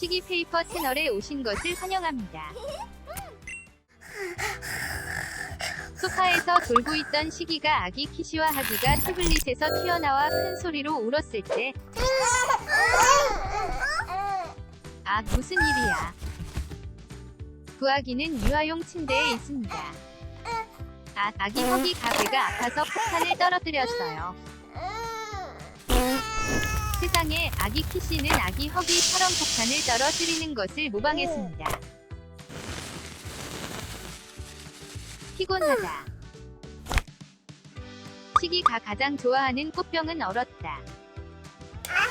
시기 페이퍼 채널에 오신 것을 환영합니다. 소파에서 졸고 있던 시기가 아기 키시와 하기가 태블릿에서 튀어나와 큰 소리로 울었을 때, 아, 무슨 일이야. 부아기는 유아용 침대에 있습니다. 아, 아기 허기 가게가 아파서 폭탄을 떨어뜨렸어요. 세상에 아기 키씨는 아기 허기처럼 폭탄을 떨어뜨리는 것을 모방했습니다. 피곤하다. 시기가 가장 좋아하는 꽃병은 얼었다.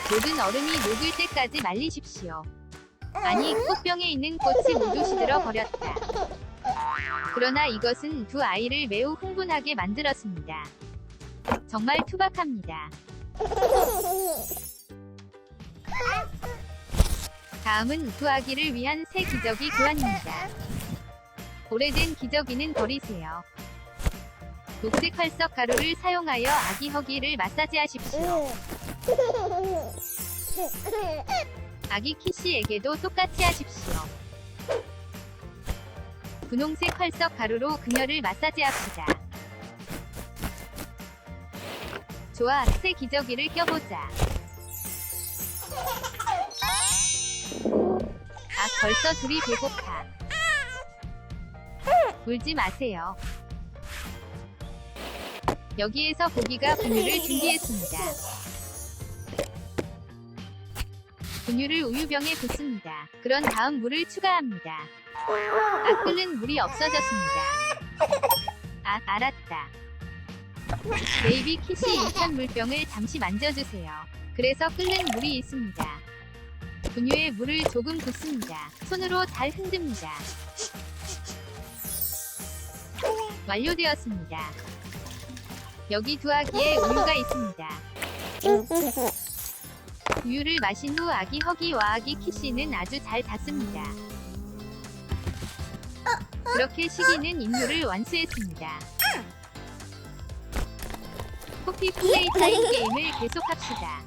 모든 얼음이 녹을 때까지 말리십시오. 아니, 꽃병에 있는 꽃이 모두 시들어 버렸다. 그러나 이것은 두 아이를 매우 흥분하게 만들었습니다. 정말 투박합니다. 다음은 두 아기를 위한 새 기저귀 교환입니다. 오래된 기저귀는 버리세요. 녹색 활석 가루를 사용하여 아기 허기를 마사지하십시오. 아기 키씨에게도 똑같이 하십시오. 분홍색 활석 가루로 그녀를 마사지합시다. 좋아, 새 기저귀를 껴보자. 아, 벌써 둘이 배고파. 울지 마세요. 여기에서 고기가 분유를 준비했습니다. 분유를 우유병에 붓습니다. 그런 다음 물을 추가합니다. 아, 끓는 물이 없어졌습니다. 아, 알았다. 베이비 키시 2천 물병을 잠시 만져주세요. 그래서 끓는 물이 있습니다. 분유에 물을 조금 붓습니다. 손으로 잘 흔듭니다. 완료되었습니다. 여기 두 아기의 우유가 있습니다. 우유를 마신 후 아기 허기와 아기 키씨는 아주 잘 닿습니다. 그렇게 시기는 인류를 완수했습니다. 코피 플레이 타임 게임을 계속합시다.